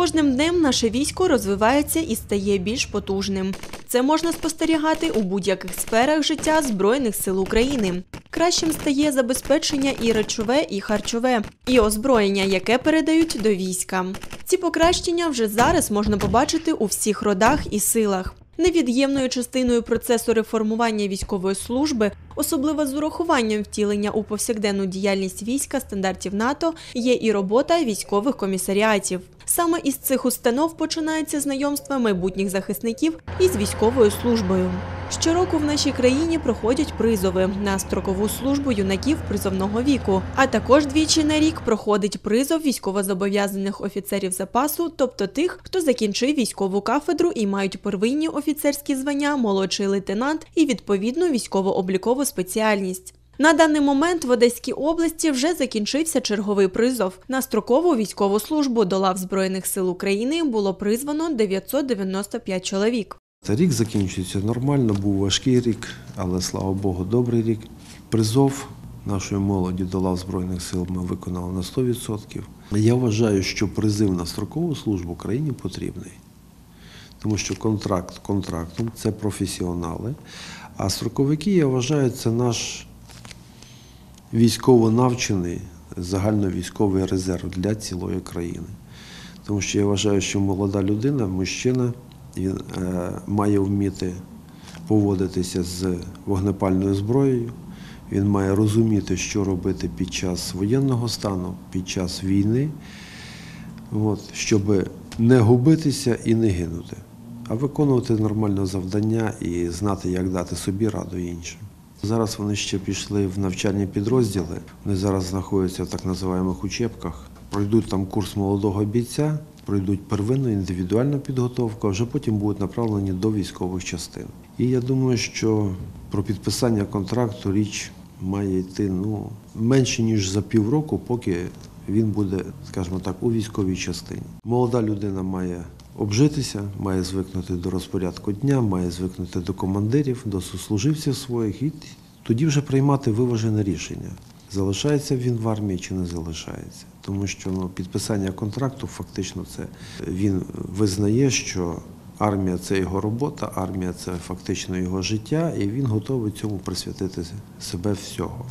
кожним днем наше військо розвивається і стає більш потужним. Це можна спостерігати у будь-яких сферах життя Збройних сил України. Кращим стає забезпечення і речове, і харчове, і озброєння, яке передають до війська. Ці покращення вже зараз можна побачити у всіх родах і силах. Невід'ємною частиною процесу реформування військової служби, особливо з урахуванням втілення у повсякденну діяльність війська стандартів НАТО, є і робота військових комісаріатів. Саме із цих установ починається знайомство майбутніх захисників із військовою службою. Щороку в нашій країні проходять призови на строкову службу юнаків призовного віку, а також двічі на рік проходить призов військовозобов'язаних офіцерів запасу, тобто тих, хто закінчив військову кафедру і мають первинні офіцерські звання, молодший лейтенант і відповідну військово-облікову спеціальність. На даний момент в Одеській області вже закінчився черговий призов. На строкову військову службу до лав Збройних сил України було призвано 995 чоловік. Та рік закінчується нормально, був важкий рік, але слава Богу, добрий рік. Призов нашої молоді до лав Збройних сил ми виконали на 100%. Я вважаю, що призив на строкову службу країні потрібний. Тому що контракт контрактом це професіонали. А строковики, я вважаю, це наш військово навчений загальновійськовий резерв для цілої країни. Тому що я вважаю, що молода людина, мужчина, він е, має вміти поводитися з вогнепальною зброєю. Він має розуміти, що робити під час воєнного стану, під час війни, от, щоб не губитися і не гинути, а виконувати нормальне завдання і знати, як дати собі раду іншим. Зараз вони ще пішли в навчальні підрозділи. Вони зараз знаходяться в так називаємих учебках. Пройдуть там курс молодого бійця, пройдуть первинну індивідуальну підготовку, а вже потім будуть направлені до військових частин. І я думаю, що про підписання контракту річ має йти ну, менше ніж за півроку, поки він буде, скажімо так, у військовій частині. Молода людина має обжитися, має звикнути до розпорядку дня, має звикнути до командирів, до сослуживців своїх і тоді вже приймати виважене рішення. Залишається він в армії чи не залишається, тому що ну, підписання контракту фактично це він визнає, що армія це його робота, армія це фактично його життя, і він готовий цьому присвятити себе всього.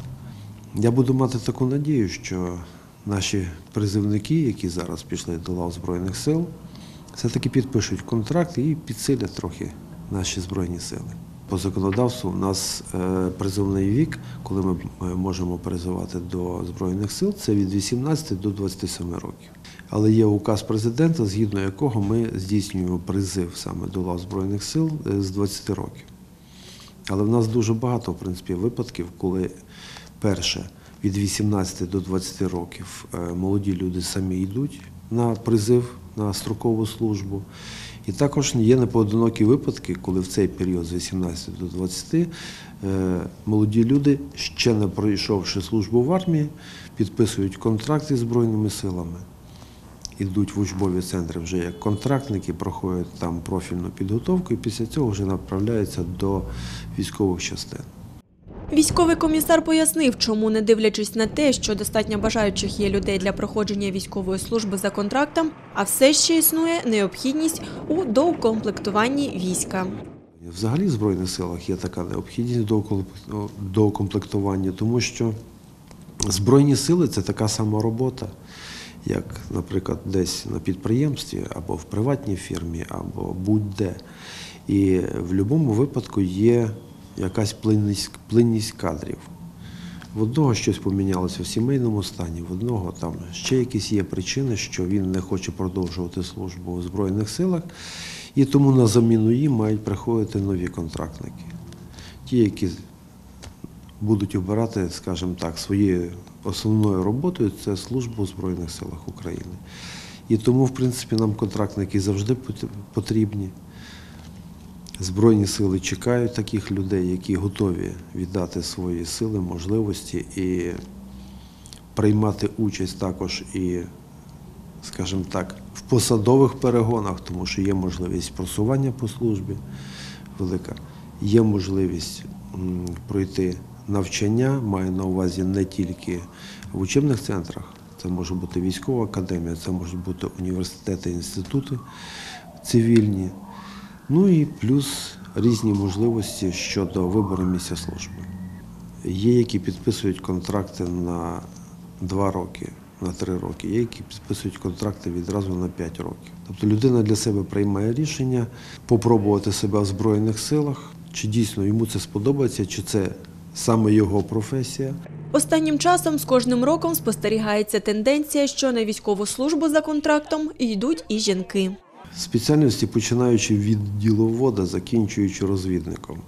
Я буду мати таку надію, що наші призивники, які зараз пішли до лав Збройних сил, все-таки підпишуть контракт і підсилять трохи наші збройні сили. По законодавству у нас е, призовний вік, коли ми е, можемо призивати до Збройних сил, це від 18 до 27 років. Але є указ президента, згідно якого ми здійснюємо призив саме до лав Збройних сил е, з 20 років. Але в нас дуже багато, в принципі, випадків, коли перше від 18 до 20 років молоді люди самі йдуть на призив на строкову службу. І також є непоодинокі випадки, коли в цей період з 18 до 20 е, молоді люди, ще не пройшовши службу в армії, підписують контракти з Збройними силами, ідуть в учбові центри вже як контрактники, проходять там профільну підготовку і після цього вже направляються до військових частин. Військовий комісар пояснив, чому, не дивлячись на те, що достатньо бажаючих є людей для проходження військової служби за контрактом, а все ще існує необхідність у доукомплектуванні війська. Взагалі в Збройних силах є така необхідність доукомплектування, тому що Збройні сили це така сама робота, як, наприклад, десь на підприємстві або в приватній фірмі, або будь-де. І в будь-якому випадку є якась плинність, плинність кадрів. В одного щось помінялося в сімейному стані, в одного там ще якісь є причини, що він не хоче продовжувати службу у Збройних силах, і тому на заміну їм мають приходити нові контрактники. Ті, які будуть обирати, скажімо так, своєю основною роботою це служба у Збройних силах України. І тому, в принципі, нам контрактники завжди потрібні. Збройні сили чекають таких людей, які готові віддати свої сили, можливості і приймати участь також і, скажімо так, в посадових перегонах, тому що є можливість просування по службі велика, є можливість пройти навчання, маю на увазі не тільки в учебних центрах, Це може бути військова академія, це можуть бути університети, інститути цивільні. Ну і плюс різні можливості щодо вибору місця служби. Є, які підписують контракти на два роки, на три роки, є, які підписують контракти відразу на п'ять років. Тобто людина для себе приймає рішення попробувати себе в Збройних силах, чи дійсно йому це сподобається, чи це саме його професія. Останнім часом з кожним роком спостерігається тенденція, що на військову службу за контрактом йдуть і жінки. Спеціальності починаючи від діловода, закінчуючи розвідником.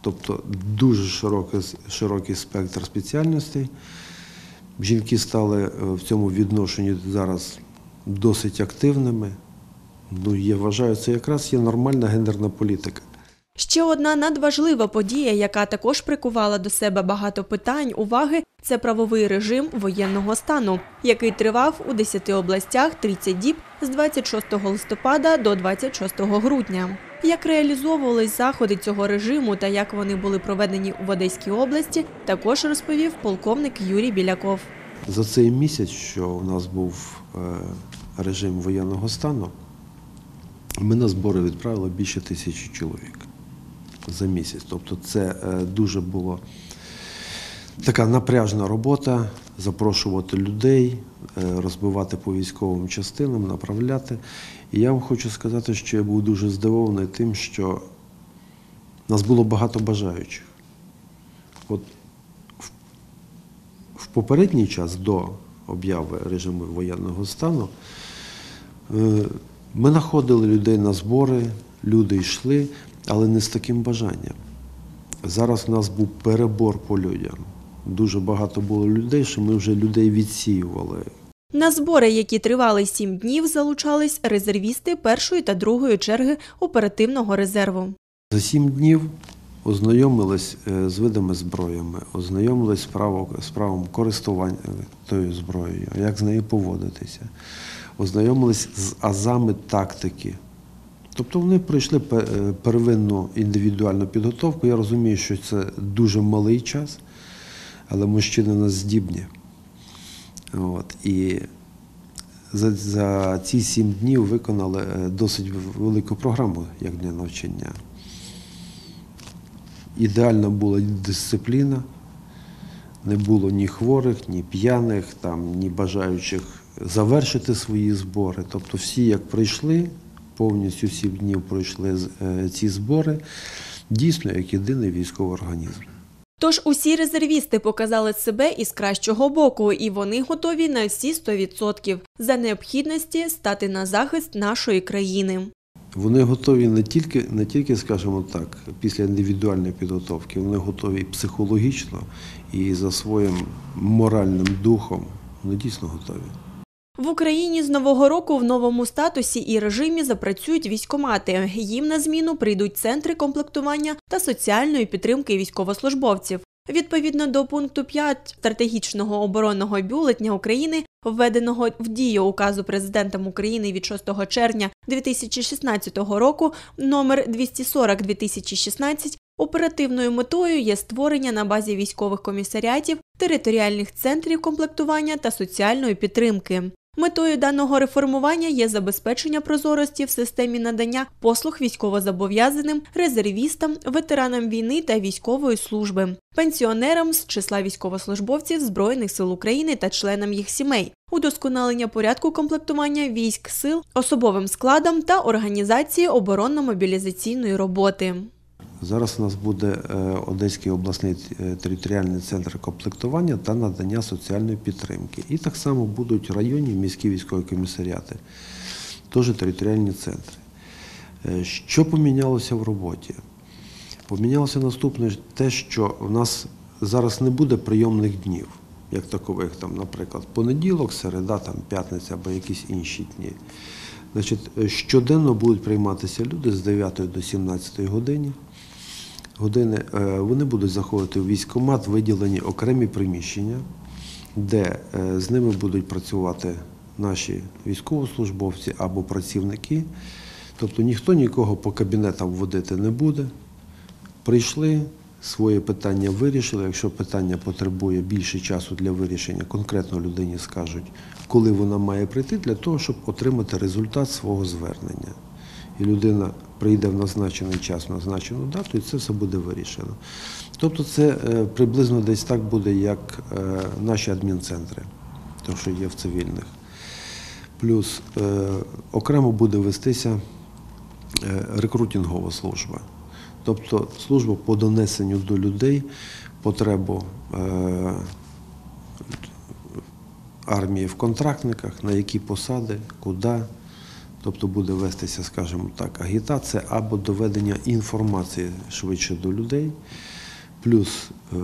Тобто дуже широкий, широкий спектр спеціальностей. Жінки стали е, в цьому відношенні зараз досить активними. Ну, я вважаю, це якраз є нормальна гендерна політика. Ще одна надважлива подія, яка також прикувала до себе багато питань, уваги, це правовий режим воєнного стану, який тривав у 10 областях 30 діб з 26 листопада до 26 грудня. Як реалізовувались заходи цього режиму та як вони були проведені в Одеській області, також розповів полковник Юрій Біляков. За цей місяць, що у нас був е, режим воєнного стану, ми на збори відправили більше тисячі чоловік за місяць. Тобто це е, дуже було така напряжна робота, запрошувати людей, е, розбивати по військовим частинам, направляти. І я вам хочу сказати, що я був дуже здивований тим, що нас було багато бажаючих. От в попередній час до обяви режиму воєнного стану е, ми знаходили людей на збори, люди йшли, але не з таким бажанням. Зараз у нас був перебор по людям. Дуже багато було людей, що ми вже людей відсіювали. На збори, які тривали сім днів, залучались резервісти першої та другої черги оперативного резерву. За сім днів ознайомились е, з видами зброями, ознайомились з правом користування тою зброєю, як з нею поводитися, ознайомились з азами тактики. Тобто вони пройшли е, первинну індивідуальну підготовку. Я розумію, що це дуже малий час, але мужчини нас здібні. От, і за, за ці сім днів виконали е, досить велику програму як для навчання. Ідеальна була дисципліна, не було ні хворих, ні п'яних, там, ні бажаючих завершити свої збори. Тобто всі, як прийшли, повністю сім днів пройшли е, ці збори, дійсно як єдиний військовий організм. Тож усі резервісти показали себе із кращого боку, і вони готові на всі 100% за необхідності стати на захист нашої країни. Вони готові не тільки, не тільки, скажімо так, після індивідуальної підготовки, вони готові психологічно і за своїм моральним духом. Вони дійсно готові. В Україні з нового року в новому статусі і режимі запрацюють військомати. Їм на зміну прийдуть центри комплектування та соціальної підтримки військовослужбовців. Відповідно до пункту 5 стратегічного оборонного бюлетня України, введеного в дію указу президентом України від 6 червня 2016 року, номер 240-2016, Оперативною метою є створення на базі військових комісаріатів територіальних центрів комплектування та соціальної підтримки. Метою даного реформування є забезпечення прозорості в системі надання послуг військовозобов'язаним, резервістам, ветеранам війни та військової служби, пенсіонерам з числа військовослужбовців Збройних сил України та членам їх сімей, удосконалення порядку комплектування військ сил, особовим складом та організації оборонно-мобілізаційної роботи. Зараз у нас буде е, Одеський обласний е, територіальний центр комплектування та надання соціальної підтримки. І так само будуть районні міські військові комісаріати, теж територіальні центри. Е, Що помінялося в роботі? Помінялося наступне те, що в нас зараз не буде прийомних днів, як такових, там, наприклад, понеділок, середа, там, п'ятниця або якісь інші дні. Значить, щоденно будуть прийматися люди з 9 до 17 години. Години. Е, Вони будуть заходити в військкомат, виділені окремі приміщення, де е, з ними будуть працювати наші військовослужбовці або працівники. Тобто ніхто нікого по кабінетам водити не буде. Прийшли, своє питання вирішили. Якщо питання потребує більше часу для вирішення, конкретно людині скажуть, коли вона має прийти для того, щоб отримати результат свого звернення. І людина прийде в назначений час, в назначену дату, і це все буде вирішено. Тобто це е, приблизно десь так буде, як е, наші адмінцентри, то, що є в цивільних. Плюс е, окремо буде вестися рекрутингова служба. Тобто служба по донесенню до людей потребу армії в контрактниках, на які посади, куди. Тобто буде вестися, скажімо так, агітація або доведення інформації швидше до людей, плюс е,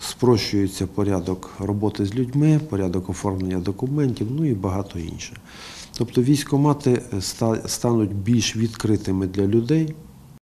спрощується порядок роботи з людьми, порядок оформлення документів, ну і багато інше. Тобто військомати стануть більш відкритими для людей,